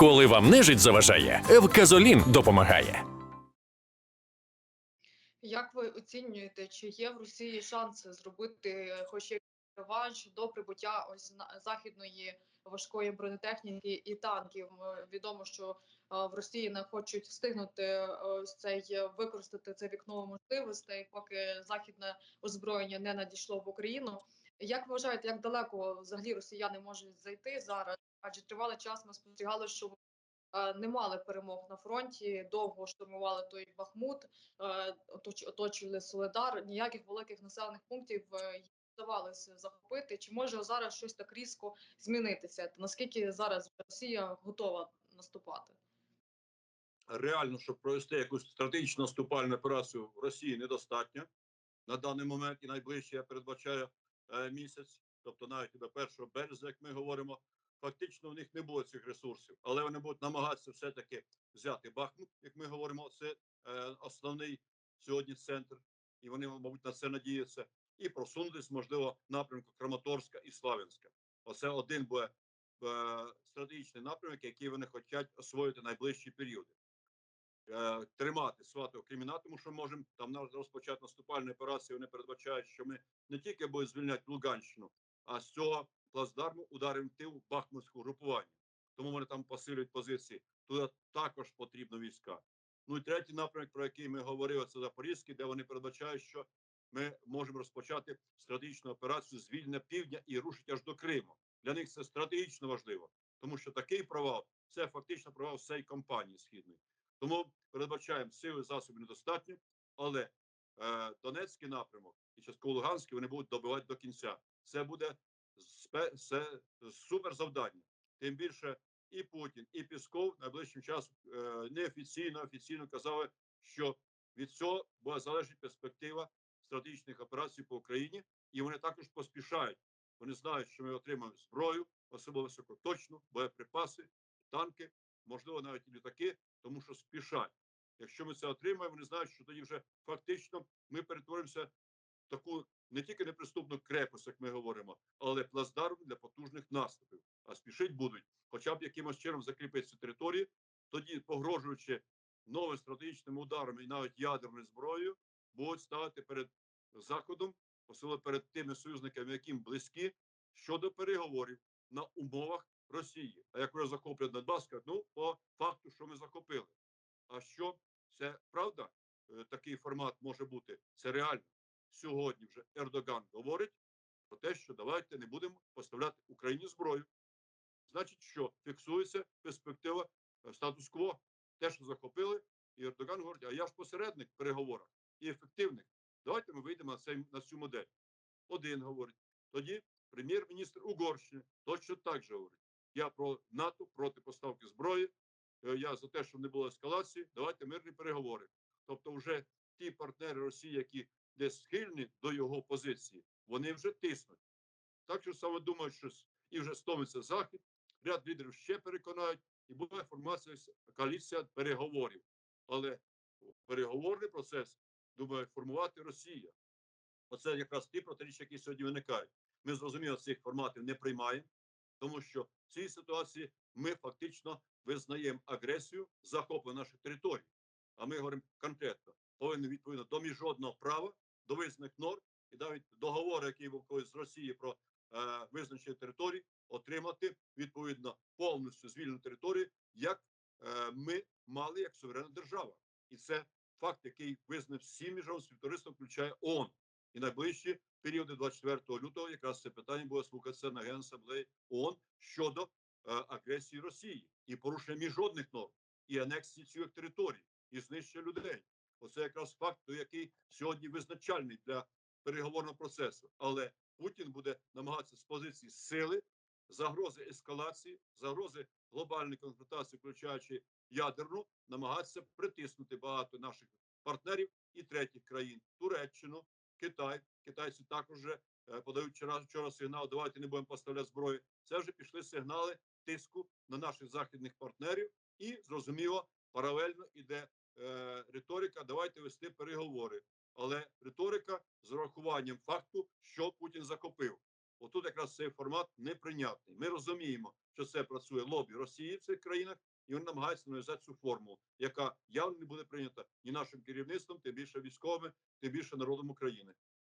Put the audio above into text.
Коли вам нежить заважає, Евказолін допомагає. Як ви оцінюєте, чи є в Росії шанси зробити хоч якийсь реванш до прибуття ось західної важкої бронетехніки і танків? Е, Відомо, що е, в Росії не хочуть встигнути е, ось цей використати це вікно можливостей, поки західне озброєння не надійшло в Україну. Як ви вважаєте, як далеко взагалі росіяни можуть зайти зараз? Адже тривалий час ми спостерігали, що е, не мали перемог на фронті, довго штурмували той Бахмут, е, оточували Соледар. Ніяких великих населених пунктів е, вдавалося захопити. Чи може зараз щось так різко змінитися? Наскільки зараз Росія готова наступати? реально, щоб провести якусь стратегічну наступальну операцію в Росії недостатньо на даний момент і найближче я передбачаю місяць, тобто навіть до 1 березня, як ми говоримо, фактично в них не було цих ресурсів, але вони будуть намагатися все-таки взяти Бахмут, як ми говоримо, це е, основний сьогодні центр, і вони, мабуть, на це надіються, і просунутись, можливо, напрямку Краматорська і Славянська. Оце один буде е, стратегічний напрямок, який вони хочуть освоїти найближчі періоди е, тримати сватого криміна, тому що можемо там розпочати наступальні операції. Вони передбачають, що ми не тільки будемо звільняти Луганщину, а з цього плацдарму ударимо в Бахмутського групування. Тому вони там посилюють позиції. Туди також потрібно війська. Ну і третій напрямок, про який ми говорили, це Запорізький, де вони передбачають, що ми можемо розпочати стратегічну операцію звільнення півдня і рушити аж до Криму. Для них це стратегічно важливо, тому що такий провал це фактично провал всієї кампанії східної. Тому передбачаємо сили засобів недостатньо, але е, Донецький напрямок і частково Луганський вони будуть добивати до кінця. Це буде це супер завдання. Тим більше і Путін, і Пісков найближчим часом е, неофіційно, офіційно казали, що від цього буде залежить перспектива стратегічних операцій по Україні, і вони також поспішають. Вони знають, що ми отримаємо зброю, особливо високоточну, боєприпаси, танки, можливо, навіть і літаки, тому що спішать. Якщо ми це отримаємо, вони знають, що тоді вже фактично ми перетворимося таку не тільки неприступну крепость, як ми говоримо, але плацдарм для потужних наступів. А спішить будуть, хоча б якимось чином закріпити цю територію, тоді, погрожуючи новим стратегічним ударом і навіть ядерною зброєю, будуть ставити перед заходом, особливо перед тими союзниками, яким близькі, щодо переговорів на умовах Росії. А як вже захоплять Донбас, ну по факту, що ми захопили. А що це правда? Е, Такий формат може бути. Це реально. Сьогодні вже Ердоган говорить про те, що давайте не будемо поставляти Україні зброю. Значить, що фіксується перспектива е, статус-кво, те, що захопили, і Ердоган говорить, а я ж посередник в переговорах і ефективних. Давайте ми вийдемо на, цей, на цю модель. Один говорить. Тоді прем'єр-міністр Угорщини точно так же говорить. Я про НАТО проти поставки зброї. е, Я за те, щоб не було ескалації. Давайте мирні переговори. Тобто, вже ті партнери Росії, які десь схильні до його позиції, вони вже тиснуть. Так що саме думають, що і вже стомиться захід. Ряд лідерів ще переконають, і буде формація коаліція переговорів. Але переговорний процес думає формувати Росія. Оце якраз ті протиріччя, які сьогодні виникають. Ми зрозуміло цих форматів не приймаємо, тому що в цій ситуації ми фактично визнаємо агресію захоплення наших територій. А ми говоримо конкретно, повинні відповідно до міжнародного права, до визнаних норм і навіть договору, який був колись з Росії про е, визначення територій, отримати відповідно повністю звільнену територію, як е, ми мали як суверенна держава. І це факт, який визнав всі міжнародні співтовариства, включає ООН. І найближчі періоди 24 лютого якраз це питання буде слухатися на Генасамблеї ООН щодо е, агресії Росії і порушення міжнародних норм, і анексії цих територій, і знищення людей. Оце якраз факт, той, який сьогодні визначальний для переговорного процесу. Але Путін буде намагатися з позиції сили, загрози ескалації, загрози глобальної конфронтації, включаючи ядерну, намагатися притиснути багато наших партнерів і третіх країн Туреччину, Китай. Китайці також вже е, подають вчора, вчора сигнал. Давайте не будемо поставляти зброю. Це вже пішли сигнали тиску на наших західних партнерів, і зрозуміло, паралельно іде е, риторика. Давайте вести переговори. Але риторика з урахуванням факту, що Путін захопив. Отут якраз цей формат неприйнятний. Ми розуміємо, що це працює лобі Росії в цих країнах, і вони намагаються нав'язати цю формулу, яка явно не буде прийнята ні нашим керівництвом, тим більше військовими, тим більше народом України.